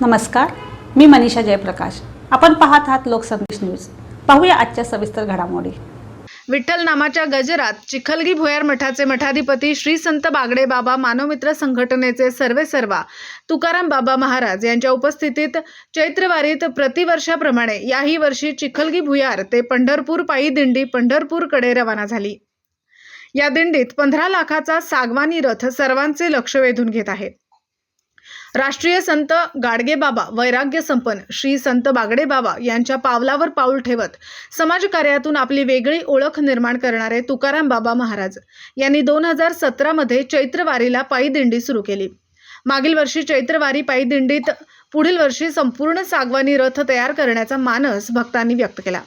नमस्कार मी मनीषा जयप्रकाश. आपण पाहत आहात लोकसंदेश न्यूज. पाहूया आजच्या सविस्तर घडामोडी. विठ्ठल नामाच्या गजरात चिखलगी भुयार मठाचे मठाधिपती श्री संत बागडे बाबा मानवमित्र संघटनेचे सर्वे सर्वा तुकाराम बाबा महाराज यांच्या उपस्थितीत चैत्रवारीत प्रतिवर्षाप्रमाणे याही वर्षी चिखलगी भुयार ते पंढरपूर पायी दिंडी पंढरपूरकडे रवाना झाली. या दिंडीत पंधरा लाखाचा सागवानी रथ सर्वांचे लक्ष वेधून घेत आहे. राष्ट्रीय संत गाडगे बाबा वैराग्य संपन्न श्री संत बागडे बाबा यांच्या पावलावर पाऊल ठेवत समाजकार्यातून आपली वेगळी ओळख निर्माण करणारे तुकाराम बाबा महाराज यांनी दोन हजार सतरामध्ये चैत्रवारीला पायीदिंडी सुरू केली. मागील वर्षी चैत्रवारी पायीदिंडीत पुढील वर्षी संपूर्ण सागवानी रथ तयार करण्याचा मानस भक्तांनी व्यक्त केला.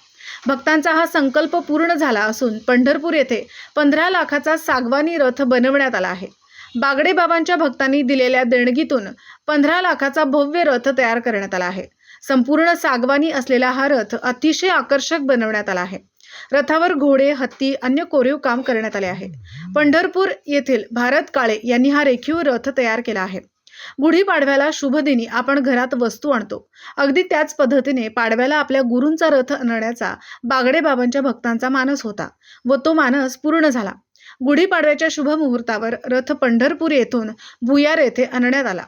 भक्तांचा हा संकल्प पूर्ण झाला असून पंढरपूर येथे पंधरा लाखाचा सागवानी रथ बनवण्यात आला आहे. बागडे बाबांच्या भक्तांनी दिलेल्या देणगीतून पंधरा लाखाचा भव्य रथ तयार करण्यात आला आहे. संपूर्ण सागवानी असलेला हा रथ अतिशय आकर्षक बनवण्यात आला आहे. रथावर घोडे हत्ती अन्य कोरीव काम करण्यात आले आहे. पंढरपूर येथील भारत काळे यांनी हा रेखीव रथ तयार केला आहे. गुढीपाडव्याला शुभदिनी आपण घरात वस्तू आणतो. अगदी त्याच पद्धतीने पाडव्याला आपल्या गुरूंचा रथ आणण्याचा बागडे बाबांच्या भक्तांचा मानस होता व तो मानस पूर्ण झाला. गुढीपाडव्याच्या शुभ मुहूर्तावर रथ पंढरपूर येथून भुयार येथे आणण्यात आला.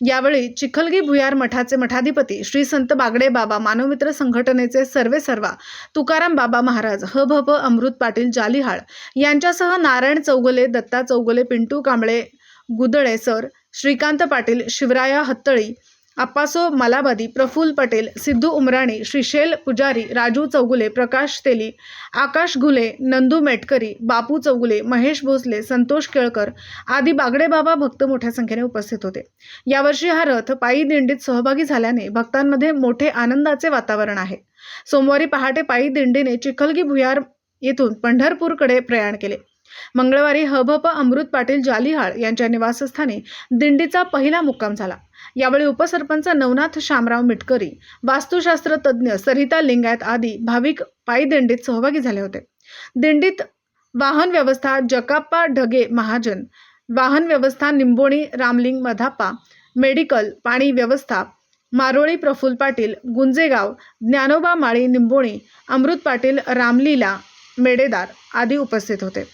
यावेळी चिखलगी भुयार मठाचे मठाधिपती श्री संत बागडे बाबा मानवमित्र संघटनेचे सर्वे सर्वा तुकाराम बाबा महाराज ह भ प अमृत पाटील जालिहाळ यांच्यासह नारायण चौगुले दत्ता चौगुले पिंटू कांबळे गुदळे सर श्रीकांत पाटील शिवराया हत्तळी आप्पासो मलाबादी प्रफुल्ल पटेल सिद्धू उमराणी श्रीशेल पुजारी राजू चौगुले प्रकाश तेली आकाश घुले नंदू मेटकरी बापू चौगुले महेश भोसले संतोष केळकर आदी बागडे बाबा भक्त मोठ्या संख्येने उपस्थित होते. यावर्षी हा रथ पायी दिंडीत सहभागी झाल्याने भक्तांमध्ये मोठे आनंदाचे वातावरण आहे. सोमवारी पहाटे पायी दिंडीने चिखलगी भुयार येथून पंढरपूरकडे प्रयाण केले. मंगळवारी हभप अमृत पाटील जालिहाळ यांच्या निवासस्थानी दिंडीचा पहिला मुक्काम झाला. यावेळी उपसरपंच नवनाथ शामराव मिटकरी वास्तुशास्त्र तज्ज्ञ सरिता लिंगायत आदी भाविक पायी दिंडीत सहभागी झाले होते. दिंडीत वाहन व्यवस्था जकाप्पा ढगे महाजन वाहन व्यवस्था निंबोणी रामलिंग मधाप्पा मेडिकल पाणी व्यवस्था मारोळी प्रफुल्ल पाटील गुंजेगाव ज्ञानोबा माळी निंबोणी अमृत पाटील रामलीला मेडेदार आदी उपस्थित होते.